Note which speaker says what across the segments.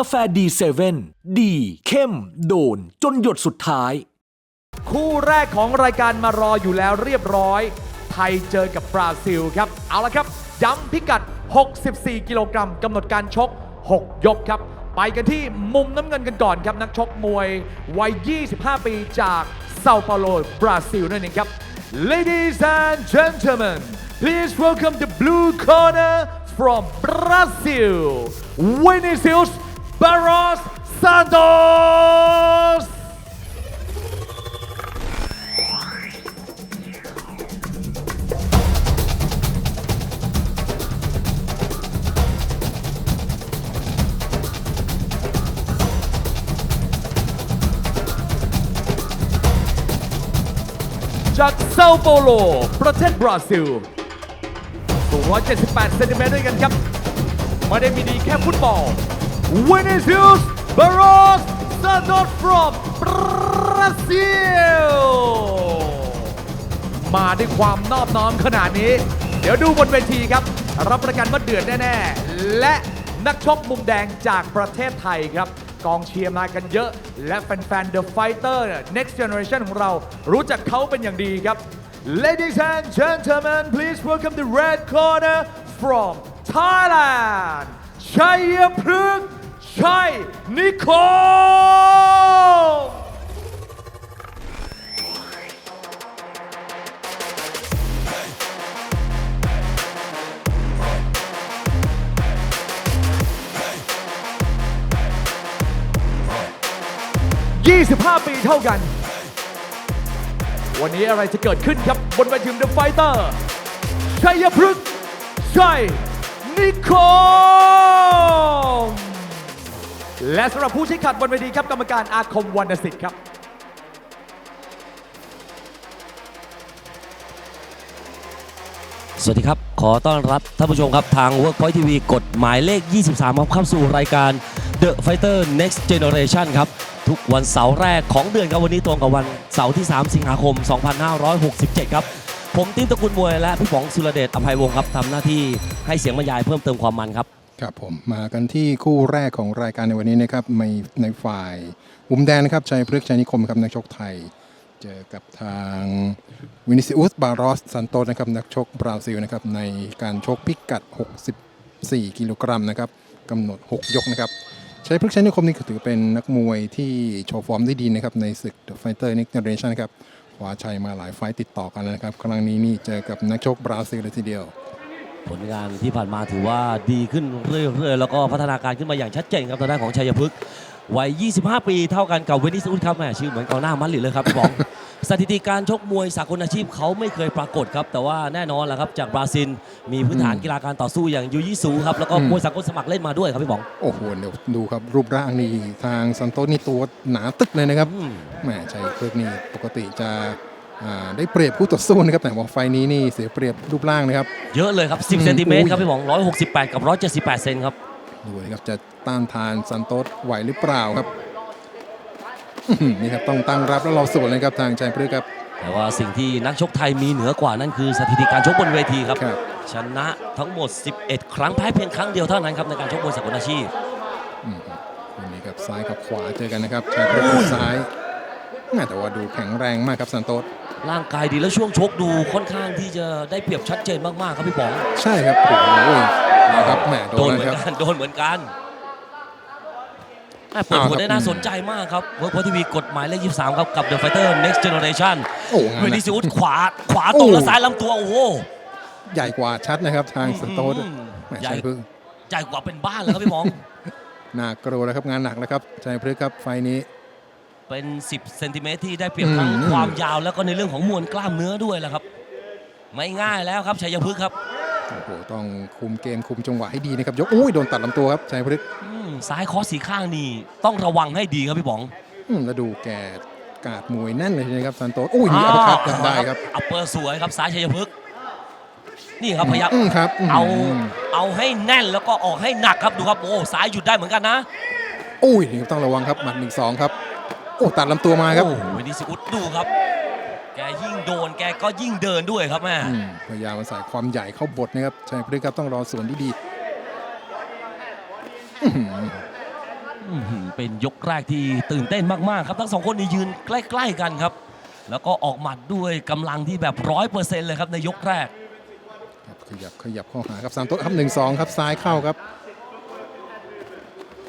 Speaker 1: าแฟดีเซเว่นดีเข้ม โดน จนหยดสุดท้าย
Speaker 2: คู่แรกของรายการมารออยู่แล้วเรียบร้อย ไทยเจอกับบราซิลครับ เอาละครับ ย้ำพิกัด 64 กิโลกรัมกำหนดการชก 6 ยกครับ ไปกันที่มุมน้ำเงินกันก่อนครับ นักชกมวยวัย 25 ปีจากเซาเปาโลบราซิลนั่นเองครับ Ladies and gentlemen please welcome the blue corner from Brazil Vinicius Barros Santos จากเซาเปาโล ประเทศบราซิล สูง178 เซนติเมตรด้วยกันครับ ไม่ได้มีดีแค่ฟุตบอล Vinicius Barros Santos from Brazil มาด้วยความนอบน้อมขนาดนี้ เดี๋ยวดูบนเวทีครับ รับประกันว่าเดือดแน่ ๆ และนักชกมุมแดงจากประเทศไทยครับ กองเชียร์มากันเยอะ และแฟนๆ The Fighter Next Generation ของเรารู้จักเขาเป็นอย่างดีครับ Ladies and gentlemen please welcome the red corner from Thailand ชัยพฤกษ์ ชัยนิคม25 ปีเท่ากัน วันนี้อะไรจะเกิดขึ้นครับ บนเวทีเดอะไฟเตอร์ชัยพฤกษ์ชัยนิคม และสำหรับผู้ชี้ขัดบนเวทีครับกรรมการอาคมวรรณสิทธิ์ครับ
Speaker 3: สวัสดีครับ ขอต้อนรับท่านผู้ชมครับ ทาง Workpoint TV กฎหมายเลข 23 ครับเข้าสู่รายการ The Fighter Next Generation ครับ ทุกวันเสาร์แรกของเดือนครับวันนี้ตรงกับวันเสาร์ที่ 3 สิงหาคม 2567 ครับ ผมติ้นตระกูลมวยและพี่ป๋องสุรเดชอภัยวงศ์ครับทำหน้าที่ให้เสียงบรรยายเพิ่มเติมความมันครับ
Speaker 4: ครับผมมากันที่คู่แรกของรายการในวันนี้นะครับในในฝ่ายมุมแดงนะครับชัยพฤกษ์ชัยนิคมครับนักชกไทย เจอกับทางวินิซิอุสบารอสซันโตนะครับนักชกบราซิลนะครับในการชกพิกัด 64 กิโลกรัมนะครับกำหนด 6 ยกนะครับชัยพฤกษ์ชัยนิคมนี่ถือเป็นนักมวยที่โชว์ฟอร์มได้ดีนะครับในศึก The Fighter Next Generation นะครับคว้าชัยมาหลายไฟต์ติดต่อกันแล้วนะครับ ครั้งนี้นี่เจอกับนักชกบราซิลเลยทีเดียว
Speaker 3: ผลงานที่ผ่านมาถือว่าดีขึ้นเรื่อยๆ แล้วก็พัฒนาการขึ้นมาอย่างชัดเจนครับทางด้านของชัยพฤกษ์วัย 25 ปีเท่ากันกับเวนิสอุสครับแหมชื่อเหมือนกองหน้ามันหลิเลยครับพี่บอง สถิติการชกมวยสากลอาชีพเขาไม่เคยปรากฏครับ แต่ว่าแน่นอนแหละครับจากบราซิล มีพื้นฐานกีฬาการต่อสู้อย่างยูยิสูครับแล้วก็
Speaker 4: อืม
Speaker 3: มวยสากลสมัครเล่นมาด้วยครับพี่บอง
Speaker 4: โอ้โหเดี๋ยวดูครับรูปร่างนี่ทางซันโตสนี่ตัวหนาตึกเลยนะครับ
Speaker 3: อืม
Speaker 4: แหมชัยพฤกษ์นี่ปกติจะอ่า ได้เปรียบคู่ต่อสู้นะครับแต่ว่าไฟล์นี้นี่เสียเปรียบรูปร่างนะครับ
Speaker 3: เยอะเลยครับ
Speaker 4: อืม
Speaker 3: 10 เซนติเมตร
Speaker 4: อุ้ย
Speaker 3: ครับพี่บอง168 กับ 178 เซนครับ
Speaker 4: ดูนะครับจะต้านทานซันโตสไหวหรือเปล่าครับอื้อหือนี่ครับต้องตั้งรับแล้วรอสวนเลยครับทางชัยพฤกษ์ครับ
Speaker 3: แต่ว่าสิ่งที่นักชกไทยมีเหนือกว่านั่นคือสถิติการชกบนเวทีครับ
Speaker 4: ครับ
Speaker 3: ชนะทั้งหมด 11 ครั้งแพ้เพียงครั้งเดียวเท่านั้นครับในการชกมวยสากลอาชีพ
Speaker 4: อืมวันนี้ครับซ้ายกับขวาเจอกันนะครับชัยพฤกษ์กับซ้าย แหม่แต่ว่าดูแข็งแรงมากครับซันโตส
Speaker 3: ร่างกายดีแล้วช่วงชกดูค่อนข้างที่จะได้เปรียบชัดเจนมากๆครับพี่ป๋อง
Speaker 4: ใช่ครับโอ้โหนะครับแหมโด
Speaker 3: โด
Speaker 4: น
Speaker 3: นเห
Speaker 4: แล้ว
Speaker 3: มือ
Speaker 4: ครับ
Speaker 3: นกันโดนเหมือนกันแม่เปิด
Speaker 4: อ้าว
Speaker 3: หัว
Speaker 4: ครับ
Speaker 3: ได้น่าสนใจมากครับเวิร์กพอทีวีกฎหมายเลข 23 ครับกับ The Fighter Next Generation
Speaker 4: โอ้งาน
Speaker 3: เว
Speaker 4: หนั
Speaker 3: นิ
Speaker 4: ก
Speaker 3: ซิอุสขวาขวาตรง
Speaker 4: โอ้
Speaker 3: และซ้ายลำตัวโอ้โห
Speaker 4: ใหญ่กว่าชัดนะครับทางซันโตส
Speaker 3: อืม
Speaker 4: แหม
Speaker 3: ใหญ่
Speaker 4: ชัยพฤกษ์
Speaker 3: ใหญ่กว่าเป็นบ้านเลยครับพี่ป๋อง
Speaker 4: หนักกระโดดแล้วครับงานหนักแล้วครับชัยพฤกษ์ครับไฟล์นี้
Speaker 3: เป็น 10เซนติเมตรที่ได้เปรียบทั้ง
Speaker 4: อืม
Speaker 3: ความยาวแล้วก็ในเรื่องของมวลกล้ามเนื้อด้วยแหละครับ ไม่ง่ายแล้วครับชัยพฤกษ์ครับ
Speaker 4: โอ้โหต้องคุมเกมคุมจังหวะให้ดีนะครับยกอุ้ยโดนตัดลำตัวครับชัยพฤกษ์
Speaker 3: อืมซ้ายคอสีข้างนี่ต้องระวังให้ดีครับพี่ป๋อง
Speaker 4: อืมแล้วดูแกกาดมวยแน่นเลยนะครับซันโตสอุ้ยมีอัปคัตได้ครับ
Speaker 3: อัปเปอร์สวยครับซ้ายชัยพฤกษ์นี่ครับพยายาม
Speaker 4: อืมครับม
Speaker 3: เอาเอาให้แน่นแล้วก็ออกให้หนักครับดูครับโอ้ซ้ายหยุดได้เหมือนกันนะ
Speaker 4: อุ้ยนี่ต้องระวังครับหมัดหนึ่งสองครับ โอ้ตัดลำตัวมาครับ
Speaker 3: โอ้โหวินิสิอุสดูครับ แกยิ่งโดนแกก็ยิ่งเดินด้วยครับแม่
Speaker 4: อืมพยายามมาใส่ความใหญ่เข้าบทนะครับชัยพฤกษ์ครับต้องรอสวนที่ดีอื้อหือ
Speaker 3: อื้อหือเป็นยกแรกที่ตื่นเต้นมากๆครับทั้งสองคนนี่ยืนใกล้ ๆกันครับ แล้วก็ออกหมัดด้วยกำลังที่แบบร้อยเปอร์เซ็นต์เลยครับในยกแรก
Speaker 4: ครับขยับขยับเข้าหาครับซานโตสครับหนึ่งสองครับซ้ายเข้าครับ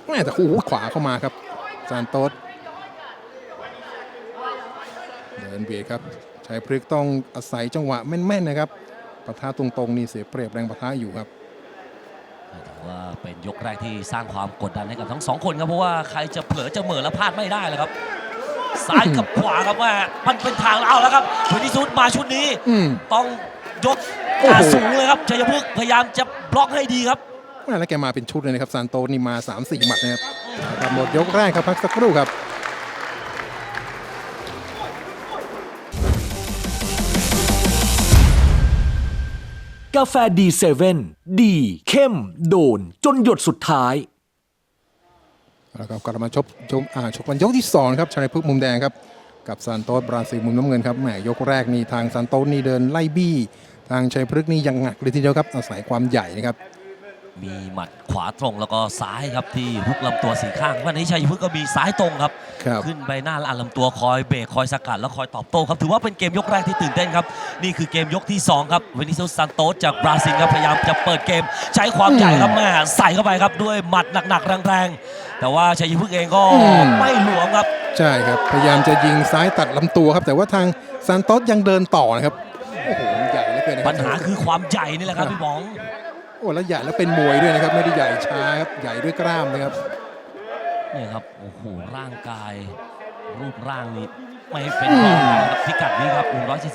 Speaker 4: แม่แต่โอ้โหขวาเข้ามาครับซานโตสเดิ นเบียดครับใช้พลิกต้องอาศัยจังหวะแม่นๆนะครับปะทะตรงๆนี่เสียเปรียบแรงปะทะอยู่ครับ
Speaker 3: ถือว่าเป็นยกแรกที่สร้างความกดดันให้กับทั้งสองคนครับเพราะว่าใครจะเผลอจะเหม่อและพลาดไม่ได้เลยครับซ้ายกับขวาครับว่ามันเป็นทางเอาแล้วครับวินิสุดมาชุดนี้
Speaker 4: อืม
Speaker 3: ต้องยก
Speaker 4: โอ้โห
Speaker 3: ขาสูงเลยครับชัยพฤกษ์พยายามจะบล็อกให้ดีครับ
Speaker 4: แม่แล้วแกมาเป็นชุดเลยนะครับซานโตสนี่มา 3-4 หมัดนะครับครับหมดยกแรกครับพักสักครู่ครับา
Speaker 1: แฟดีเซเว่นดี เข้ม โดน จนหยดสุดท้าย
Speaker 4: แล้วก็กลับมาชกชกอ่าชกวันยกที่2ครับชายพึกษ์มุมแดงครับ กับซานโตสบราซิลมุมน้ำเงินครับแหมยกแรกนี่ทางซานโตสนี่เดินไล่บี้ ทางชัยพฤกษ์นี่ยังหนักเลยทีเดียวครับอาศัยความใหญ่นะครับ
Speaker 3: มีหมัดขวาตรงแล้วก็ซ้ายครับที่ฮุกลำตัวสีข้างวันนี้ชัยพฤกษ์ก็มีซ้ายตรงครับ
Speaker 4: ครับ
Speaker 3: ขึ้นใบหน้าและอันลำตัวคอยเบรกคอยสกัดแล้วคอยตอบโต้ครับถือว่าเป็นเกมยกแรกที่ตื่นเต้นครับ นี่คือเกมยกที่2ครับเวนิซุสซานโตสจากบราซิลครับพยายามจะเปิดเกม ใช้ความใหญ่ครับแม่ใส่เข้าไปครับด้วยหมัดหนักๆแรงๆ แต่ว่าชัยพฤกษ์เองก็
Speaker 4: อืม
Speaker 3: ไม่หลวมครับ
Speaker 4: ใช่ครับ พยายามจะยิงซ้ายตัดลำตัวครับ แต่ว่าทางซานโตสยังเดินต่อนะครับ โอ้โห ใหญ่เหลือเกินนะครั
Speaker 3: ปัญหาคือความใหญ่นี่แหละครับพี่บอง
Speaker 4: โอ้แล้วใหญ่แล้วเป็นมวยด้วยนะครับ ไม่ได้ใหญ่ช้าครับใหญ่ด้วยกล้ามนะครับ
Speaker 3: นี่ครับโอ้โหร่างกาย รูปร่างนี้ไม่เป็นรองใครครับพิกัดนี้ครับ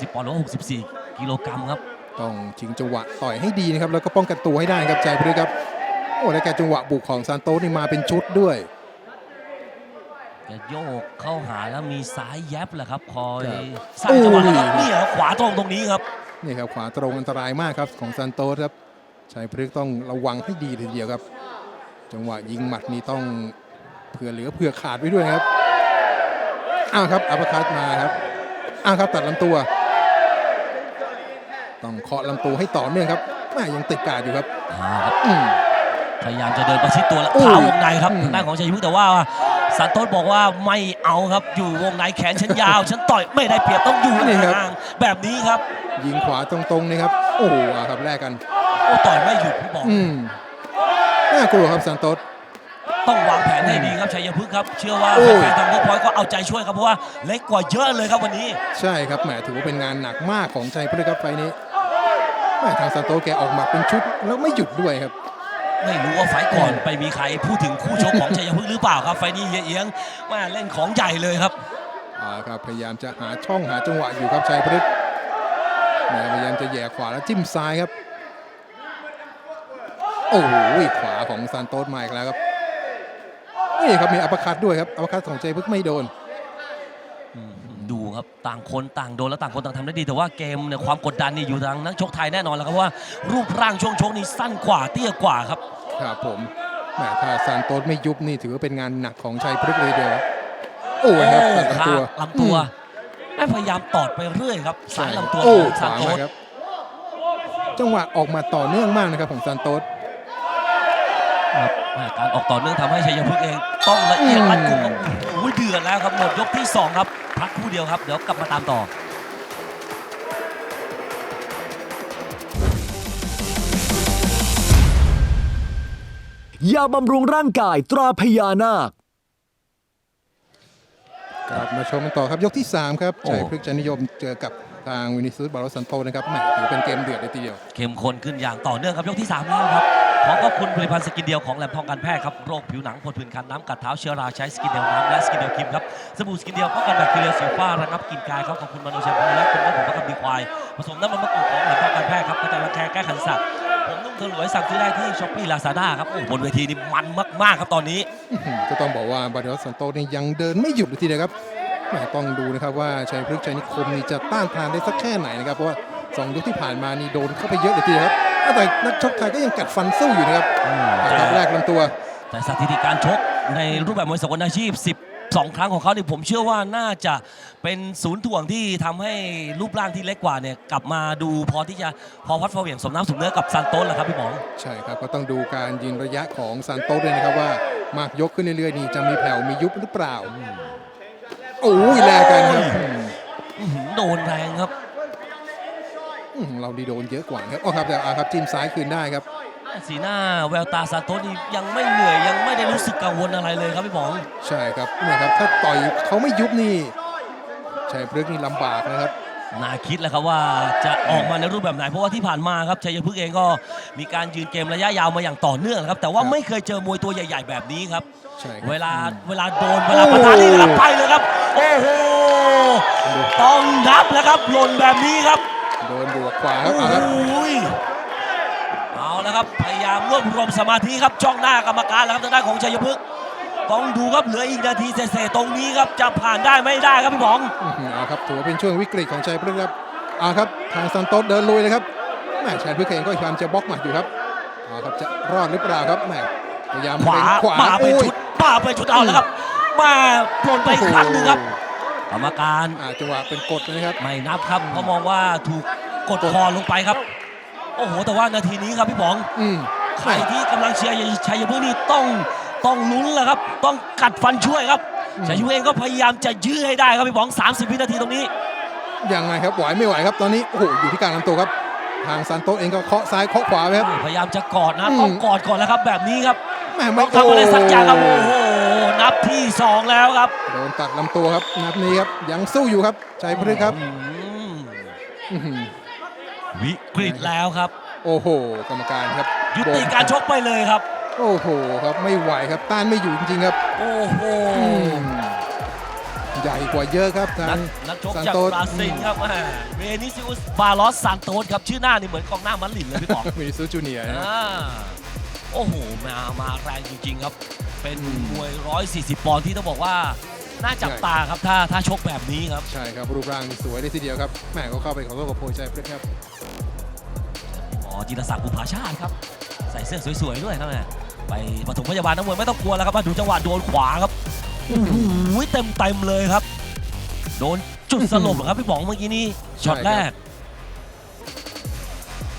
Speaker 3: 140ปอนด์หรือว่า64กิโลกรัมครับ
Speaker 4: ต้องชิงจังหวะต่อยให้ดีนะครับแล้วก็ป้องกันตัวให้ได้ครับใจพฤกษ์ครับโอ้แล้วแกจังหวะบุกของซานโตสนี่มาเป็นชุดด้วย
Speaker 3: แกโยกเข้าหาแล้วมีซ้ายแยบแหละครับคอย
Speaker 4: ครับ
Speaker 3: สร้างจังหวะ
Speaker 4: โอ้
Speaker 3: แล้ว
Speaker 4: ย
Speaker 3: ก็เนี่ยครับขวาตรงตรงนี้ครับ
Speaker 4: นี่ครับขวาตรงอันตรายมากครับของซานโตสครับ ชัยพฤกษ์ต้องระวังให้ดีทีเดียวครับ จังหวะยิงหมัดนี้ต้องเผื่อเหลือเผื่อขาดไว้ด้วยนะครับอ้าวครับอัปเปอร์คัตมาครับอ้าวครับตัดลำตัว ต้องเคาะลำตัวให้ต่อเนื่องครับแม่ยังติดการดอยู่ครับ
Speaker 3: อ่าครับ
Speaker 4: อืม
Speaker 3: พยายามจะเดินประชิดตัวแล้ว
Speaker 4: โอ้ย
Speaker 3: เท้าวงในครับ
Speaker 4: อืม
Speaker 3: ทางด้านของชัยพฤกษ์แต่ว่าสันโตษบอกว่าไม่เอาครับอยู่วงในแขนฉันยาว ฉันต่อยไม่ได้เปรียบต้องอยู่ห่างๆแบบนี้ครับ
Speaker 4: ยิงขวาตรงๆนี่ครับ โอ้โหอะครับแลกกัน
Speaker 3: โอ้ต่อยไม่หยุดพี่บอง
Speaker 4: อืมน่ากลัวครับซานโตส
Speaker 3: ต้องวางแผนให้ดีครับชัยพฤกษ์ครับ เชื่อว่า
Speaker 4: โอ้ย
Speaker 3: แฟนๆทางเวิร์กพอยต์ก็เอาใจช่วยครับเพราะว่าเล็กกว่าเยอะเลยครับวันนี้
Speaker 4: ใช่ครับแหมถือว่าเป็นงานหนักมากของชัยพฤกษ์ครับไฟล์นี้แหมทางซานโตสแกออกหมัดเป็นชุดแล้วไม่หยุดด้วยครับ
Speaker 3: ไม่รู้ว่าไฟต์ก่อนไปมีใครพูดถึงคู่ชกของ ชัยพฤกษ์หรือเปล่าครับไฟต์นี้เฮียเอียงแมาเล่นของใหญ่เลยครับ
Speaker 4: เอาละครับพยายามจะหาช่องหาจังหวะอยู่ครับชัยพฤกษ์แหมพยายามจะแหย่ขวาแล้วจิ้มซ้ายครับโอ้โหขวาของซานโตสมาอีกแล้วครับนี่ครับมีอัปเปอร์คัตด้วยครับอัปเปอร์คัตของชัยพฤกษ์ไม่โดน
Speaker 3: ดูครับต่างคนต่างโดนแล้วต่างคนต่างทำได้ดี แต่ว่าเกมเนี่ยความกดดันนี่อยู่ทางนักชกไทยแน่นอนแล้วครับเพราะว่ารูปร่างช่วงชกนี่สั้นกว่าเตี้ยกว่าครับ
Speaker 4: ครับผมแหมถ้าซานโตสไม่ยุบนี่ถือว่าเป็นงานหนักของชัยพฤกษ์เลยเดียวครับโอ้ยครับตัด
Speaker 3: ขา
Speaker 4: ลำตัว
Speaker 3: ลำตัว
Speaker 4: อืม
Speaker 3: แม่พยายามตอดไปเรื่อยครับสายลำตัว
Speaker 4: โอ้
Speaker 3: ของ
Speaker 4: ข
Speaker 3: ซาน
Speaker 4: วาง
Speaker 3: โต
Speaker 4: มา
Speaker 3: ส
Speaker 4: ครับจังหวะออกมาต่อเนื่องมากนะครับของซานโตส
Speaker 3: ครับแม่การออกต่อเนื่องทำให้ชัยพฤกษ์เองต้องละเอียดรัดกุมครับโอ้ยเดือดแล้วครับหมดยกที่สองครับ พักครู่เดียวครับ เดี๋ยวกลับมาตามต่อ
Speaker 1: ยาบำรุงร่างกายตราพญานาค
Speaker 4: กลับมาชมกันต่อครับยกที่ 3 ครับ
Speaker 3: โอ้
Speaker 4: ชัยพฤกษ์จันนิยมเจอกับทางวินิซุสบาโรสันโตนะครับแหมถือเป็นเกมเดือดเลยทีเดียว
Speaker 3: เข้มข้นขึ้นอย่างต่อเนื่องครับยกที่3แล้วครับ ขอขอบคุณผลิตภัณฑ์สกินเดียวของแหลมทองการแพทย์ครับโรคผิวหนังผดผื่นคันน้ำกัดเท้าเชื้อราใช้สกินเดียวน้ำและสกินเดียวครีมครับสบู่สกินเดียวป้องกันแบคทีเรียสิวฟ้าระงับกลิ่นกายครับขอบคุณมโนแชมพูและคุณแม่ผมประกับดีควายผสมน้ำมันมะกรูดของแหลมทองการแพทย์ครับกระจายรังแคแก้ขันสัตว์ผมนุ่มถลวยสั่งซื้อได้ที่ช้อปปี้ลาซาด้าครับโอ้บนเวทีนี่มันมากๆครับตอนนี้
Speaker 4: ก็ต้องบอกว่าบาโรสันโตนี่ยังเดินไม่หยุดเลยทีเดียวครับแหมต้องดูนะครับว่าชัยพฤกษ์ชัยนิคมนี่จะต้านทานได้สักแค่ไหนนะครับเพราะว่าสองยกที่ผ่านมานี่โดนเข้าไปเยอะเลยทีเดียวครับ แต่นักชกไทยก็ยังกัดฟันสู้อยู่นะครับ
Speaker 3: อืม
Speaker 4: อันดับแรกลำตัว
Speaker 3: แต่สถิติการชกในรูปแบบมวยสากลอาชีพ2ครั้งของเขาเนี่ยผมเชื่อว่าน่าจะเป็นศูนย์ถ่วงที่ทำให้รูปร่างที่เล็กกว่าเนี่ยกลับมาดูพอที่จะพอวัดพอเหวี่ยงสมน้ำสมเนื้อกับซานโต้แหละครับพี่หมอง
Speaker 4: ใช่ครับก็ต้องดูการยืนระยะของซานโตสด้วยนะครับว่ามากยกขึ้นเรื่อยๆนี่จะมีแผ่วมียุบหรือเปล่าโอ้ยแลกกันครับอืม
Speaker 3: อื้อหือโดนแรงครับ
Speaker 4: อืม เราดีโดนเยอะกว่าครับอ๋อครับแต่อาครับจิ้มซ้ายคืนได้ครับ
Speaker 3: สีหน้าแววตาซานโต้นี่ยังไม่เหนื่อยยังไม่ได้รู้สึกกังวลอะไรเลยครับพี่หมอง
Speaker 4: ใช่ครับเนี่ยครับถ้าต่อยเขาไม่ยุบนี่ชัยพฤกษ์นี่ลำบากนะครับ
Speaker 3: น่าคิดแหล้วครับว่าจะออกมาในรูปแบบไหนเพราะว่าที่ผ่านมาครับชัยพฤกษ์เองก็มีการยืนเกมระยะยาวมาอย่างต่อเนื่องนะครับ แต่ว่า
Speaker 4: ครับ
Speaker 3: ไม่เคยเจอมวยตัวใหญ่ ๆ แบบนี้ครับ
Speaker 4: ใช่ครับ
Speaker 3: เวลา
Speaker 4: อืม
Speaker 3: เวลาโดนเวลาประทะนี่นะครับไปเลยครับ โอ้โหต้องนับแล้วครับหล่นแบบนี้ครับ
Speaker 4: โดนบวกขวาค
Speaker 3: โอ้
Speaker 4: รับ
Speaker 3: โห
Speaker 4: เอาครับ
Speaker 3: เอาแล้วครับพยายามรวบรวมสมาธิครับจ้องหน้ากรรมการแล้วครับทางด้านของชัยพฤกษ์ต้องดูครับเหลืออีกนาทีเศษๆตรงนี้ครับจะผ่านได้ไม่ได้ครับพี่หมอง
Speaker 4: อื้อหือเอาครับถือว่าเป็นช่วงวิกฤตของชัยพฤกษ์ครับเอาครับทางซานโตสเดินลุยเลยครับแม่ชัยพฤกษ์เองก็พยายามจะบล็อกหมัดอยู่ครับเอาครับจะรอดหรือเปล่าครับแม่พยายาม
Speaker 3: ขวา
Speaker 4: เล็งขวา
Speaker 3: มาเป็น
Speaker 4: โอ้ย
Speaker 3: ชุดมาเป็นชุดเอาแล้วครับมาปลนไปอีกครั้งหนึ่งครับ กรรมการ
Speaker 4: อ่าจังหวะเป็นกดนะครับ
Speaker 3: ไม่นับครับเพราะมองว่าถูกกดคอลงไปครับ โอ้โห แต่ว่านาทีนี้ครับพี่ป๋อง
Speaker 4: อืม
Speaker 3: ใครที่กำลังเชียร์ชัยพฤกษ์นี่ต้องต้องลุ้นแหละครับ ต้องกัดฟันช่วยครับชัยพฤกษ์เองก็พยายามจะยื้อให้ได้ครับพี่ป๋อง 30 วินาทีตรงนี้
Speaker 4: ยังไงครับไหวไม่ไหวครับตอนนี้โอ้โหอยู่ที่กลางลำตัวครับ ทางซานโตสเองก็เคาะซ้ายเคาะขวาไปครับ
Speaker 3: พยายามจะกอดนะ
Speaker 4: อืม
Speaker 3: ต้องกอดก่อนแล้วครับ แบบนี้ครับ
Speaker 4: แม่
Speaker 3: ต้
Speaker 4: ไม่
Speaker 3: องทำอะไรสักอย่างครับ
Speaker 4: โโอ้
Speaker 3: โห นับที่สองแล้วครับ
Speaker 4: โดนตัดลำตัวครับนับนี้ครับยังสู้อยู่ครับชัยพฤกษ์ครับ
Speaker 3: อืม
Speaker 4: อื้อหือ
Speaker 3: วิกฤตแล้วครับ
Speaker 4: โอ้โห กรรมการครับ
Speaker 3: ยุติการชกไปเลยครับ
Speaker 4: โอ้โหครับไม่ไหวครับต้านไม่อยู่จริงๆครับ
Speaker 3: โอ้โห
Speaker 4: อืมใหญ่กว่าเยอะครับทา
Speaker 3: นั
Speaker 4: ง
Speaker 3: กนักชก
Speaker 4: ซาน
Speaker 3: จาก
Speaker 4: โตส
Speaker 3: บราซิลครับเวนิซิอุสบาลอสซานโตสครับชื่อหน้านี่เหมือนกองหน้ามันลินเลยพี่ป๋อง
Speaker 4: มินิซูจูเนียร์นะครับ
Speaker 3: อ่าโอ้โห มา มาแรงจริง ๆ ครับ เป็น
Speaker 4: อืม
Speaker 3: มวย 140 ปอนด์ที่ต้องบอกว่า น่าจับ
Speaker 4: ใช่
Speaker 3: ตาครับถ้าถ้าชกแบบนี้ครับ
Speaker 4: ใช่ครับ รูปร่างนี่สวยได้ทีเดียวครับแม่ก็เข้าไปขอโทษกับโพยชัยพฤกษ์ครับ
Speaker 3: หมอจิรศักดิ์บุภาชาติครับ ใส่เสื้อสวยๆด้วยครับแม่ไปปฐมพยาบาลนักมวยไม่ต้องกลัวแล้วครับมาดูจังหวะโดนขวาครับโอ้โหเต็มเต็มๆเลยครับ โดนจุดสลบเหรอครับพี่ป๋องเมื่อกี้นี้ช็อตแรก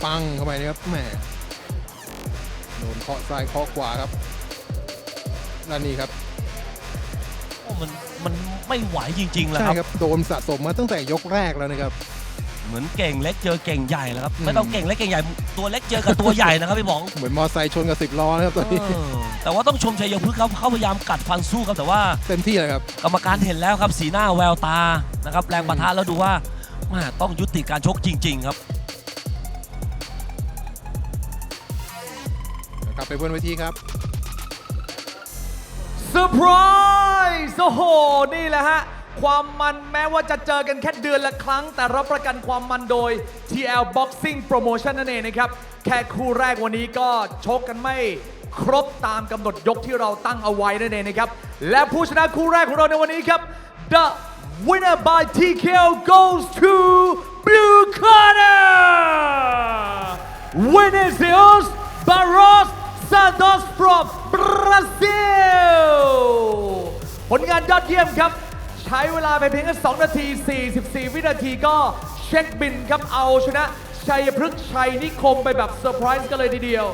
Speaker 4: ปังเข้าไปนะครับแม่โดนเคาะซ้ายเคาะขวาครับ และนี่ครับ
Speaker 3: โอ้มันมันไม่ไหวจริงๆแล้ว
Speaker 4: ใช่
Speaker 3: ครับ
Speaker 4: ครับโดนสะสมมาตั้งแต่ยกแรกแล้วนะครับ
Speaker 3: เหมือนเก่งเล็กเจอเก่งใหญ่แล้วครับ
Speaker 4: อืม
Speaker 3: ไม่ต้องเก่งเล็กเก่งใหญ่ตัวเล็กเจอกับตัวใหญ่นะครับพี่ป๋อง
Speaker 4: เหมือนมอไซค์ชนกับสิบล้อนะครับตอนนี้
Speaker 3: เออแต่ว่าต้องชมชัยพฤกษ์ครับเขาพยายามกัดฟันสู้ครับแต่ว่า
Speaker 4: เต็มที่เลยครับ
Speaker 3: กรรมการเห็นแล้วครับสีหน้าแววตานะครับแรงปะทะแล้วดูว่าแม่ต้องยุติการชกจริง ๆ ครับ
Speaker 4: กลับไปบนเวทีครับ
Speaker 2: เซอร์ไพรส์โอ้โห นี่แหละฮะ ความมันแม้ว่าจะเจอกันแค่เดือนละครั้ง แต่รับประกันความมันโดย TL Boxing Promotion นั่นเองนะครับ แค่คู่แรกวันนี้ก็ชกกันไม่ครบตามกำหนดยกที่เราตั้งเอาไว้นั่นเองนะครับ และผู้ชนะคู่แรกของเราในวันนี้ครับ The winner by TKO goes to Blue Corner Vinicius Barros Santos from Brazil ผลงานยอดเยี่ยมครับ ใช้เวลาไปเพียงแค่2นาที 44 วินาทีก็เช็คบินครับเอาชนะชัยพฤกษ์ชัยนิคมไปแบบเซอร์ไพรส์กันเลยทีเดียว